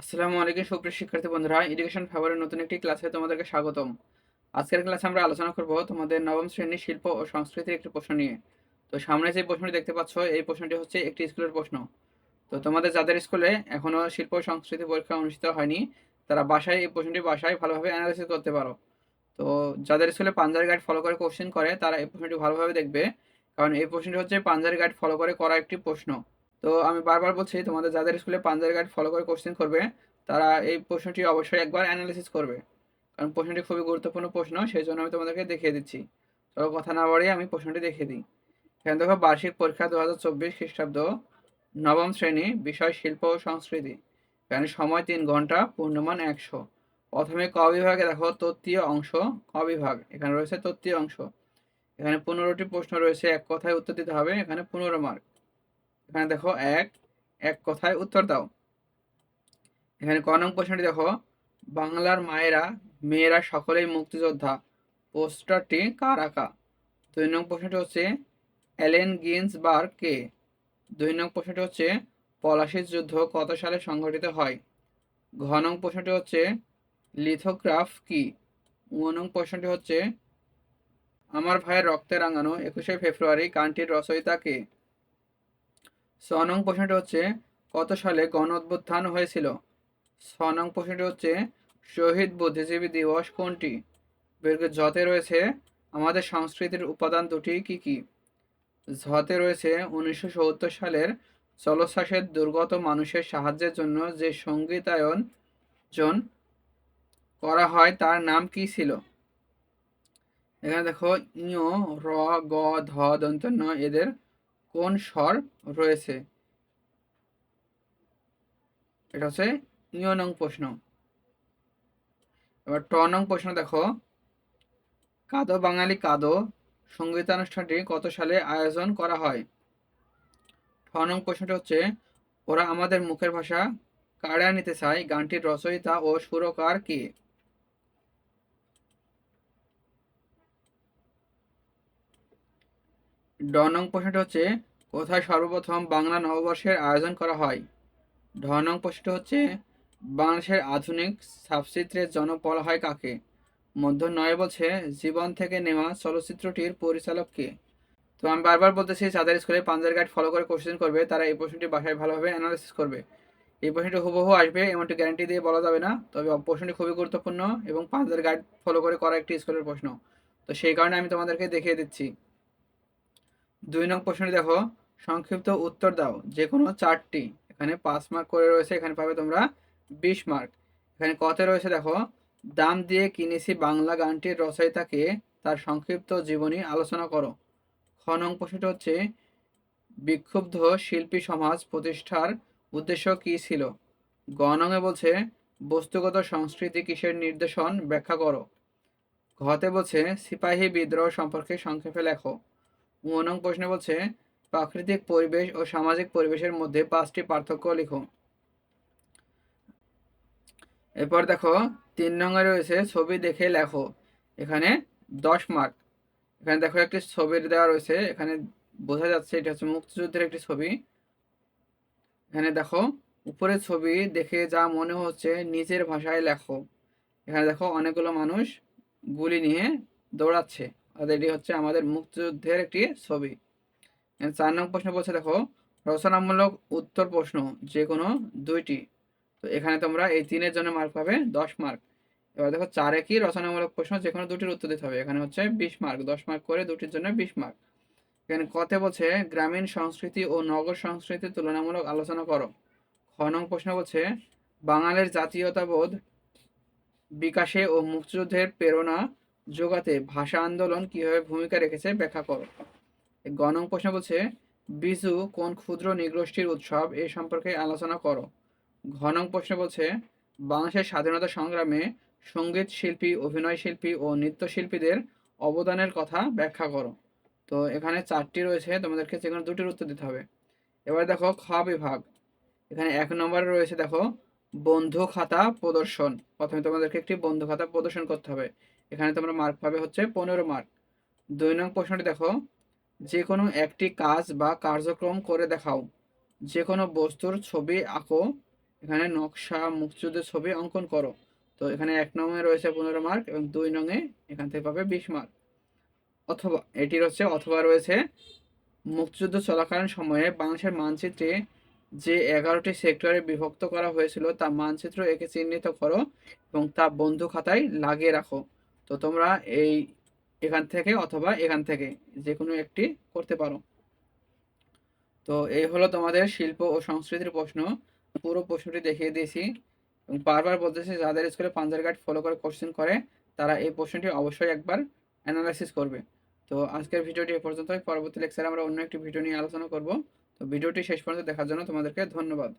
আসসালামু আলাইকুম সুপ্রিয় শিক্ষার্থী বন্ধুরা এডুকেশন ফেভারের নতুন একটি ক্লাসে তোমাদেরকে স্বাগতম। আজকের ক্লাসে আমরা আলোচনা করব তোমাদের নবম শ্রেণির শিল্প ও সংস্কৃতির একটি প্রশ্ন নিয়ে। তো সামনে যে প্রশ্নটি দেখতে পাচ্ছ, এই প্রশ্নটি হচ্ছে একটি স্কুলের প্রশ্ন। তো তোমাদের যাদের স্কুলে এখনও শিল্প ও সংস্কৃতি পরীক্ষা অনুষ্ঠিত হয়নি, তারা বাসায় এই প্রশ্নটি বাসায় ভালোভাবে অ্যানালাইসিস করতে পারো। তো যাদের স্কুলে পাঞ্জারি গাইড ফলো করে কোশ্চেন করে, তারা এই প্রশ্নটি ভালোভাবে দেখবে। কারণ এই প্রশ্নটি হচ্ছে পাঞ্জারি গাইড ফলো করে করা একটি প্রশ্ন। তো আমি বারবার বলছি, তোমাদের যাদের স্কুলে পাঞ্জারি গাইড ফলো করে কোশ্চেন করবে, তারা এই প্রশ্নটি অবশ্যই একবার অ্যানালিসিস করবে। কারণ প্রশ্নটি খুবই গুরুত্বপূর্ণ প্রশ্ন সেই জন্য আমি তোমাদেরকে দেখিয়ে দিচ্ছি। চলো কথা না বাড়িয়ে আমি প্রশ্নটি দেখিয়ে দিই। এখানে দেখো, বার্ষিক পরীক্ষা দু হাজার চব্বিশ খ্রিস্টাব্দ, নবম শ্রেণি, বিষয় শিল্প ও সংস্কৃতি। এখানে সময় তিন ঘণ্টা, পূর্ণমান একশো। প্রথমে ক বিভাগে দেখো, তত্ত্বীয় অংশ, ক বিভাগ। এখানে রয়েছে তত্ত্বীয় অংশ। এখানে পনেরোটি প্রশ্ন রয়েছে, এক কথায় উত্তর দিতে হবে, এখানে পনেরো মার্ক এখানে দেখো এক এক কথায় উত্তর দাও। এখানে ক নং প্রশ্নটি দেখো, বাংলার মায়েরা, মেয়েরা সকলেই মুক্তিযোদ্ধা। পোস্টারটি কার আঁকা? দুই নং প্রশ্নটি হচ্ছে, অ্যালেন গিন্সবার্গ কে? দুই নং প্রশ্নটি হচ্ছে, পলাশির যুদ্ধ কত সালে সংঘটিত হয়? ঘ নং প্রশ্নটি হচ্ছে, লিথোগ্রাফ কি? উ নং প্রশ্নটি হচ্ছে, আমার ভাইয়ের রক্তে রাঙানো একুশে ফেব্রুয়ারি গানটির রচয়িতা কে? ছ নং প্রশ্নটি হচ্ছে, কত সালে গণ অভ্যুত্থান হয়েছিল? ছ নং প্রশ্নটি হচ্ছে, শহীদ বুদ্ধিজীবী দিবস কোনটি? বর্গ জতে রয়েছে, আমাদের সংস্কৃতির উপাদান দুটি কি কি? ঝতে রয়েছে, উনিশশো সত্তর সালের জলোচ্ছ্বাসের দুর্গত মানুষের সাহায্যের জন্য যে সঙ্গীতায়ন জন করা হয়, তার নাম কি ছিল? এখানে দেখো ইয় র, গ, ধ দন্ত ন, এদের কোন স্বর রয়েছে? এটা হচ্ছে ইয় নং প্রশ্ন। এবার ট নং প্রশ্ন দেখো। কাদো বাঙালি কাদো সঙ্গীতানুষ্ঠানটি কত সালে আয়োজন করা হয়? ঠ নং প্রশ্নটি হচ্ছে, ওরা আমাদের মুখের ভাষা কাড়া নিতে চায়, গানটির রচয়িতা ও সুরকার কে? ড নং প্রশ্নটি হচ্ছে, কোথায় সর্বপ্রথম বাংলা নববর্ষের আয়োজন করা হয়? ঢ নং প্রশ্নটি হচ্ছে, বাংলাদেশের আধুনিক সাবচিত্রের জনক বলা হয় কাকে? মধ্য নয় বলছে, জীবন থেকে নেওয়া চলচ্চিত্রটির পরিচালক কে? তো আমি বারবার বলতেছি, যাদের স্কুলে পাঞ্জার গাইড ফলো করে কোশ্চেন করবে, তারা এই প্রশ্নটি বাসায় ভালোভাবে অ্যানালাইসিস করবে। এই প্রশ্নটি হুবহু আসবে, এমনটি গ্যারান্টি দিয়ে বলা যাবে না, তবে প্রশ্নটি খুবই গুরুত্বপূর্ণ এবং পাঞ্জার গাইড ফলো করে করা একটি স্কুলের প্রশ্ন। তো সেই কারণে আমি তোমাদেরকে দেখিয়ে দিচ্ছি। দুই নং প্রশ্নটি দেখো। সংক্ষিপ্ত উত্তর দাও। যে কোনো চারটি। এখানে পাঁচ মার্ক করে রয়েছে। এখানে পাবে তোমরা বিশ মার্ক এখানে কতে রয়েছে দেখো, দাম দিয়ে কিনেছি বাংলা গানটির রচয়িতাকে। তার সংক্ষিপ্ত জীবনী আলোচনা করো। খ নং প্রশ্নটি হচ্ছে, বিক্ষুব্ধ শিল্পী সমাজ প্রতিষ্ঠার উদ্দেশ্য কী ছিল? গ নঙে বলছে, বস্তুগত সংস্কৃতি কিসের নির্দেশন ব্যাখ্যা করো? ঘতে বলছে, সিপাহী বিদ্রোহ সম্পর্কে সংক্ষেপে লেখো। নং প্রশ্নে বলছে, প্রাকৃতিক পরিবেশ ও সামাজিক পরিবেশের মধ্যে পাঁচটি পার্থক্য লিখো। এরপর দেখো, তিন নম্বরে রয়েছে, ছবি দেখে লেখো। এখানে দশ মার্ক এখানে দেখো একটি ছবির দেওয়া রয়েছে, এখানে বোঝা যাচ্ছে এটা হচ্ছে মুক্তিযুদ্ধের একটি ছবি। এখানে দেখো উপরে ছবি দেখে যা মনে হচ্ছে নিজের ভাষায় লেখো। এখানে দেখো, অনেকগুলো মানুষ গুলি নিয়ে দৌড়াচ্ছে। এটি হচ্ছে আমাদের মুক্তিযুদ্ধের একটি ছবি। চার নম্বর প্রশ্ন বলছে, দেখো, রচনামূলক উত্তর প্রশ্ন যে কোনো দুইটি। তো এখানে তোমরা এই তিনের জন্য মার্ক পাবে দশ মার্ক এবার দেখো, চারে কি রচনামূলক প্রশ্ন যে কোনো দুটির উত্তর দিতে হবে? এখানে হচ্ছে বিশ মার্ক দশ মার্ক করে দুটির জন্য বিশ মার্ক এখানে কতে বলছে, গ্রামীণ সংস্কৃতি ও নগর সংস্কৃতির তুলনামূলক আলোচনা করো। খ নং প্রশ্ন বলছে, বাঙালির জাতীয়তাবোধ বিকাশে ও মুক্তিযুদ্ধের প্রেরণা যোগাতে ভাষা আন্দোলন কীভাবে ভূমিকা রেখেছে ব্যাখ্যা করো। গ নং প্রশ্ন বলছে, বিজু কোন ক্ষুদ্র নিগোষ্ঠীর উৎসব এ সম্পর্কে আলোচনা করো? ঘ নং প্রশ্ন বলছে, বাংলাদেশের স্বাধীনতা সংগ্রামে সংগীত শিল্পী, অভিনয় শিল্পী ও নৃত্যশিল্পীদের অবদানের কথা ব্যাখ্যা করো। তো এখানে চারটি রয়েছে, তোমাদেরকে কোনো দুটির উত্তর দিতে হবে। এবার দেখো, খ বিভাগ। এখানে এক নম্বরে রয়েছে, দেখো, বন্ধু খাতা প্রদর্শন। প্রথমে তোমাদেরকে একটি বন্ধু খাতা প্রদর্শন করতে হবে। এখানে তোমরা মার্ক পাবে হচ্ছে পনেরো মার্ক দুই নং প্রশ্নটি দেখো। যে কোনো একটি কাজ বা কার্যক্রম করে দেখাও। যে কোনো বস্তুর ছবি আঁকো। এখানে নকশা মুক্তিযুদ্ধের ছবি অঙ্কন করো। তো এখানে এক নংয়ে রয়েছে পনেরো মার্ক এবং দুই নংয়ে এখান থেকে পাবে বিশ মার্ক অথবা এটির হচ্ছে অথবা রয়েছে মুক্তিযুদ্ধ চলাকালীন সময়ে বাংলাদেশের মানচিত্রে যে এগারোটি সেক্টরে বিভক্ত করা হয়েছিল, তা মানচিত্র একে চিহ্নিত করো এবং তা বন্ধু খাতায় লাগিয়ে রাখো। তো তোমরা এই এখান থেকে অথবা এখান থেকে যে কোনো একটি করতে পারো। তো এই হলো তোমাদের শিল্প ও সংস্কৃতির প্রশ্ন। পুরো প্রশ্নটি দেখিয়ে দিয়েছি। বারবার বলতেছি, যাদের স্কুলে পাঞ্জার গাইড ফলো করে কোশ্চেন করে, তারা এই প্রশ্নটি অবশ্যই একবার অ্যানালাইসিস করবে। তো আজকের ভিডিওটি এ পর্যন্ত পরবর্তী লেকচারে আমরা অন্য একটি ভিডিও নিয়ে আলোচনা করব। তো ভিডিওটি শেষ পর্যন্ত দেখার জন্য তোমাদেরকে ধন্যবাদ।